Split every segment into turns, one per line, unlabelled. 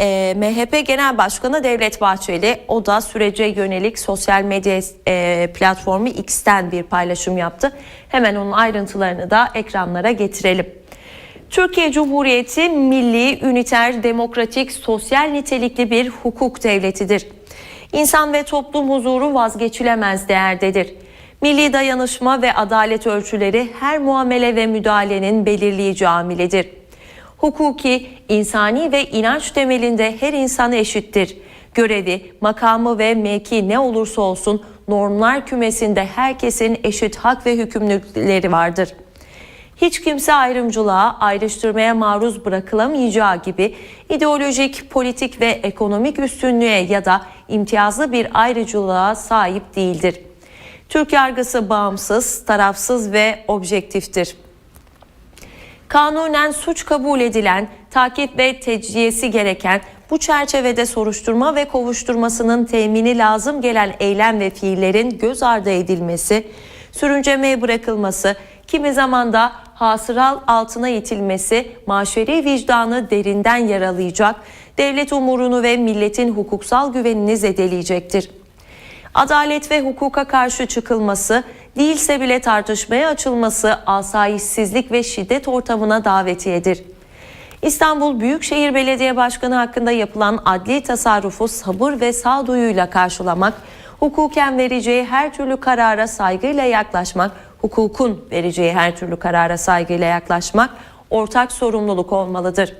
e, MHP Genel Başkanı Devlet Bahçeli o da sürece yönelik sosyal medya e, platformu X'ten bir paylaşım yaptı. Hemen onun ayrıntılarını da ekranlara getirelim. Türkiye Cumhuriyeti milli, üniter, demokratik, sosyal nitelikli bir hukuk devletidir. İnsan ve toplum huzuru vazgeçilemez değerdedir. Milli dayanışma ve adalet ölçüleri her muamele ve müdahalenin belirleyici amilidir. Hukuki, insani ve inanç temelinde her insan eşittir. Görevi, makamı ve mevki ne olursa olsun normlar kümesinde herkesin eşit hak ve hükümlülükleri vardır. Hiç kimse ayrımcılığa, ayrıştırmaya maruz bırakılamayacağı gibi ideolojik, politik ve ekonomik üstünlüğe ya da imtiyazlı bir ayrıcılığa sahip değildir. Türk yargısı bağımsız, tarafsız ve objektiftir. Kanunen suç kabul edilen, takip ve tecriyesi gereken bu çerçevede soruşturma ve kovuşturmasının temini lazım gelen eylem ve fiillerin göz ardı edilmesi, sürüncemeye bırakılması, kimi zaman da hasıral altına itilmesi maşeri vicdanı derinden yaralayacak, devlet umurunu ve milletin hukuksal güvenini zedeleyecektir. Adalet ve hukuka karşı çıkılması, değilse bile tartışmaya açılması asayişsizlik ve şiddet ortamına davetiyedir. İstanbul Büyükşehir Belediye Başkanı hakkında yapılan adli tasarrufu sabır ve sağduyuyla karşılamak, hukuken vereceği her türlü karara saygıyla yaklaşmak, hukukun vereceği her türlü karara saygıyla yaklaşmak ortak sorumluluk olmalıdır.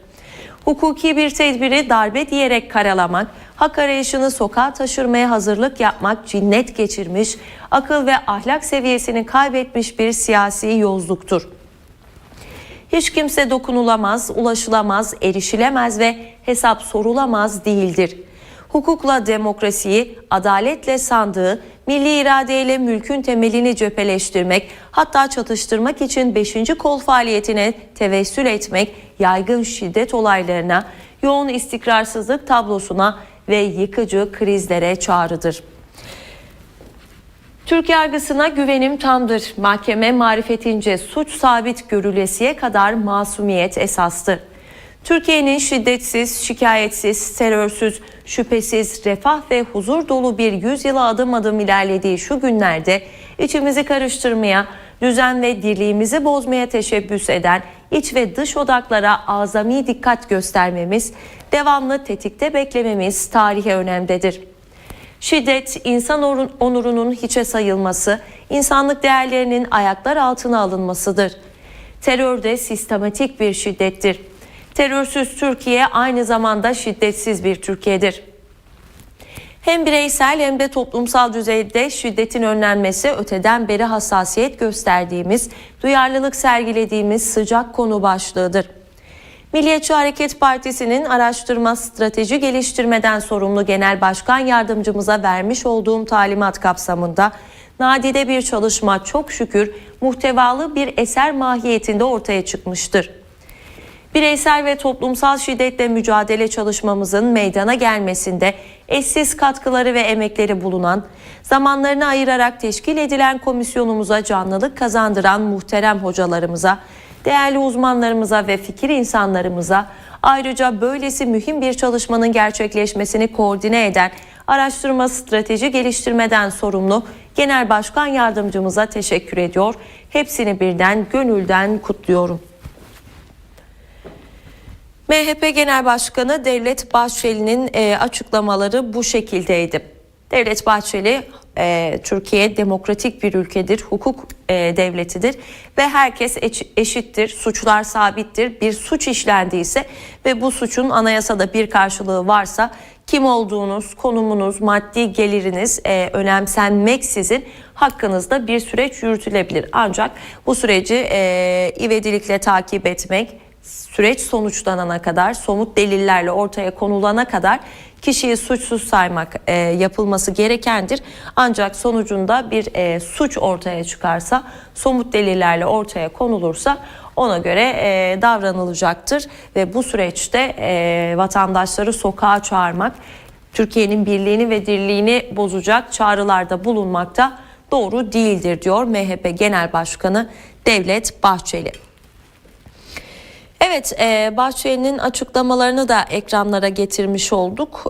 Hukuki bir tedbiri darbe diyerek karalamak, hak arayışını sokağa taşırmaya hazırlık yapmak cinnet geçirmiş, akıl ve ahlak seviyesini kaybetmiş bir siyasi yozluktur. Hiç kimse dokunulamaz, ulaşılamaz, erişilemez ve hesap sorulamaz değildir. Hukukla demokrasiyi, adaletle sandığı, milli iradeyle mülkün temelini cepheleştirmek, hatta çatıştırmak için 5. kol faaliyetine tevessül etmek, yaygın şiddet olaylarına, yoğun istikrarsızlık tablosuna ve yıkıcı krizlere çağrıdır. Türk yargısına güvenim tamdır. Mahkeme marifetince suç sabit görülesiye kadar masumiyet esastı. Türkiye'nin şiddetsiz, şikayetsiz, terörsüz, şüphesiz, refah ve huzur dolu bir yüzyıla adım adım ilerlediği şu günlerde içimizi karıştırmaya, düzen ve dirliğimizi bozmaya teşebbüs eden iç ve dış odaklara azami dikkat göstermemiz, devamlı tetikte beklememiz tarihe önemdedir. Şiddet, insan onurunun hiçe sayılması, insanlık değerlerinin ayaklar altına alınmasıdır. Terör de sistematik bir şiddettir. Terörsüz Türkiye aynı zamanda şiddetsiz bir Türkiye'dir. Hem bireysel hem de toplumsal düzeyde şiddetin önlenmesi öteden beri hassasiyet gösterdiğimiz, duyarlılık sergilediğimiz sıcak konu başlığıdır. Milliyetçi Hareket Partisi'nin araştırma strateji geliştirmeden sorumlu genel başkan yardımcımıza vermiş olduğum talimat kapsamında nadide bir çalışma çok şükür muhtevalı bir eser mahiyetinde ortaya çıkmıştır. Bireysel ve toplumsal şiddetle mücadele çalışmamızın meydana gelmesinde eşsiz katkıları ve emekleri bulunan, zamanlarını ayırarak teşkil edilen komisyonumuza canlılık kazandıran muhterem hocalarımıza, değerli uzmanlarımıza ve fikir insanlarımıza, ayrıca böylesi mühim bir çalışmanın gerçekleşmesini koordine eden araştırma strateji geliştirmeden sorumlu Genel Başkan Yardımcımıza teşekkür ediyor. Hepsini birden gönülden kutluyorum. MHP Genel Başkanı Devlet Bahçeli'nin e, açıklamaları bu şekildeydi. Devlet Bahçeli e, Türkiye demokratik bir ülkedir, hukuk e, devletidir ve herkes eşittir, suçlar sabittir. Bir suç işlendiyse ve bu suçun anayasada bir karşılığı varsa kim olduğunuz, konumunuz, maddi geliriniz e, önemsenmeksizin hakkınızda bir süreç yürütülebilir. Ancak bu süreci ivedilikle takip etmek, süreç sonuçlanana kadar, somut delillerle ortaya konulana kadar kişiyi suçsuz saymak e, yapılması gerekendir. Ancak sonucunda bir e, suç ortaya çıkarsa, somut delillerle ortaya konulursa ona göre e, davranılacaktır ve bu süreçte e, vatandaşları sokağa çağırmak, Türkiye'nin birliğini ve dirliğini bozacak çağrılarda bulunmakta doğru değildir diyor MHP Genel Başkanı Devlet Bahçeli. Evet, e, Bahçeli'nin açıklamalarını da ekranlara getirmiş olduk.